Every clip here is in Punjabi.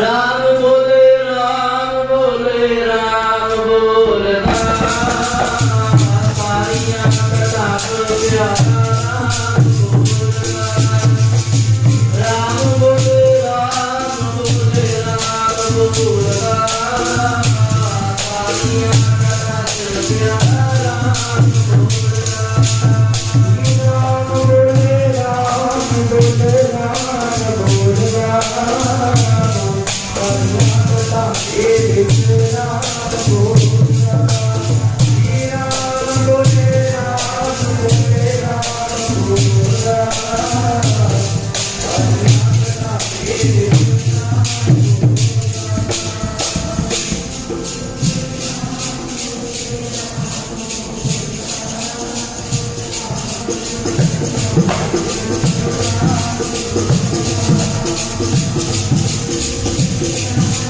রাম বলে রাম বলে রাম বলে পারিয়া রাম। বলে রাম বলে রাম বলে পারিয়া রাম বলে রাম। বলে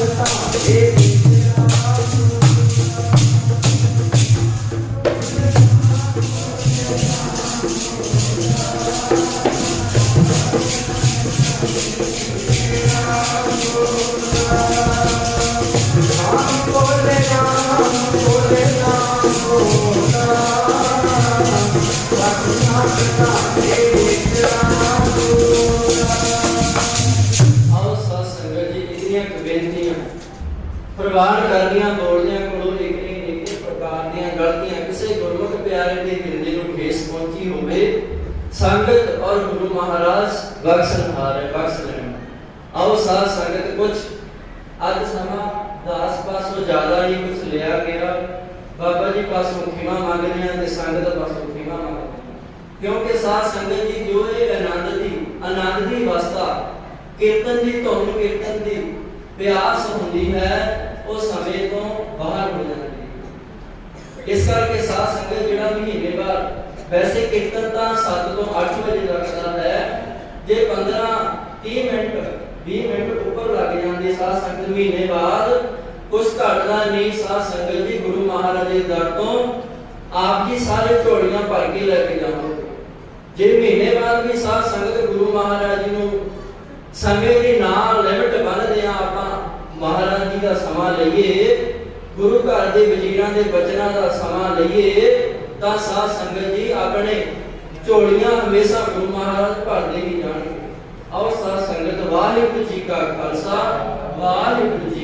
Hey. ਪ੍ਰਵਾਨ ਕਰਦੀਆਂ ਬੋਲਦਿਆਂ ਕੋਲੋਂ ਇੱਕ ਇੱਕ ਇੱਕ ਪ੍ਰਕਾਰ ਦੀਆਂ ਗਲਤੀਆਂ ਕਿਸੇ ਗੁਰਮੁਖ ਪਿਆਰੇ ਦੇ ਹਿਰਦੇ ਨੂੰ ਠੇਸ ਪਹੁੰਚੀ ਹੋਵੇ, ਸੰਗਤ ਔਰ ਗੁਰੂ ਮਹਾਰਾਜ ਬਖਸ਼ਣਹਾਰ ਹੈ ਬਖਸ਼ ਲੈਣ। ਆਓ ਸਾਧ ਸੰਗਤ ਕੁਝ ਅੱਜ ਸਮਾਂ ਦਾਸ ਪਾਸੋਂ ਜ਼ਿਆਦਾ ਹੀ ਕੁਝ ਲਿਆ ਗਿਆ। ਬਾਬਾ ਜੀ ਪਾਸੋਂ ਖਿਮਾ ਮੰਗਦੇ ਹਾਂ ਤੇ ਸੰਗਤ ਪਾਸੋਂ ਖਿਮਾ ਮੰਗਦੇ ਹਾਂ। ਕਿਉਂਕਿ ਸਾਧ ਸੰਗਤ ਜੀ, ਜੋ ਇਹ ਆਨੰਦ ਦੀ ਆਨੰਦ ਦੀ ਅਵਸਥਾ, ਕੀਰਤਨ ਦੀ, ਧੁਨ ਕੀਰਤਨ ਦੀ, ਪਿਆਸ ਹੁੰਦੀ ਹੈ ਉਹ ਸਮੇਂ ਤੋਂ ਬਾਹਰ ਹੋ ਜਾਂਦੀ ਇਸ ਕਰਕੇ ਸਾਧ ਸੰਗਤ ਜਿਹੜਾ ਮਹੀਨੇ ਬਾਅਦ ਵੈਸੇ ਕੀਰਤਨ ਤਾਂ 7 ਤੋਂ 8 ਵਜੇ ਤੱਕ ਹੈ। ਜੇ 15 30 ਮਿੰਟ 20 ਮਿੰਟ ਉੱਪਰ ਲੱਗ ਜਾਂਦੇ ਸਾਧ ਸੰਗਤ ਮਹੀਨੇ ਬਾਅਦ ਕੁਝ ਘਟਦਾ ਨਹੀਂ ਸਾਧ ਸੰਗਤ ਜੀ ਗੁਰੂ ਮਹਾਰਾਜ ਦੇ ਦਰ ਤੋਂ। ਆਪ ਜੀ ਸਾਰੇ ਝੋਲੀਆਂ ਭਰ ਕੇ ਲੈ ਕੇ ਜਾਓਗੇ। ਜੇ ਮਹੀਨੇ ਬਾਅਦ ਵੀ ਸਾਧ ਸੰਗਤ ਗੁਰੂ ਮਹਾਰਾਜ ਜੀ ਨੂੰ ਸਮੇਂ ਦੀ ਨਾਲ ਲਿਮਟ ਬੰਨਦੇ ਆ ਆਪਾਂ ਮਹਾਰਾਜ ਜੀ ਦਾ ਸਮਾਂ ਲਈਏ, ਗੁਰੂ ਘਰ ਦੇ ਵਜ਼ੀਰਾਂ ਦੇ ਬਚਨਾਂ ਦਾ ਸਮਾਂ ਲਈਏ, ਤਾਂ ਸਾਧ ਸੰਗਤ ਜੀ ਆਪਣੇ ਝੋਲੀਆਂ ਹਮੇਸ਼ਾ ਗੁਰੂ ਮਹਾਰਾਜ ਭਰਦੇ ਹੀ ਜਾਣਗੇ। ਆਓ ਸਾਧ ਸੰਗਤ, ਵਾਹਿਗੁਰੂ ਜੀ ਕਾ ਖਾਲਸਾ, ਵਾਹਿਗੁਰੂ ਜੀ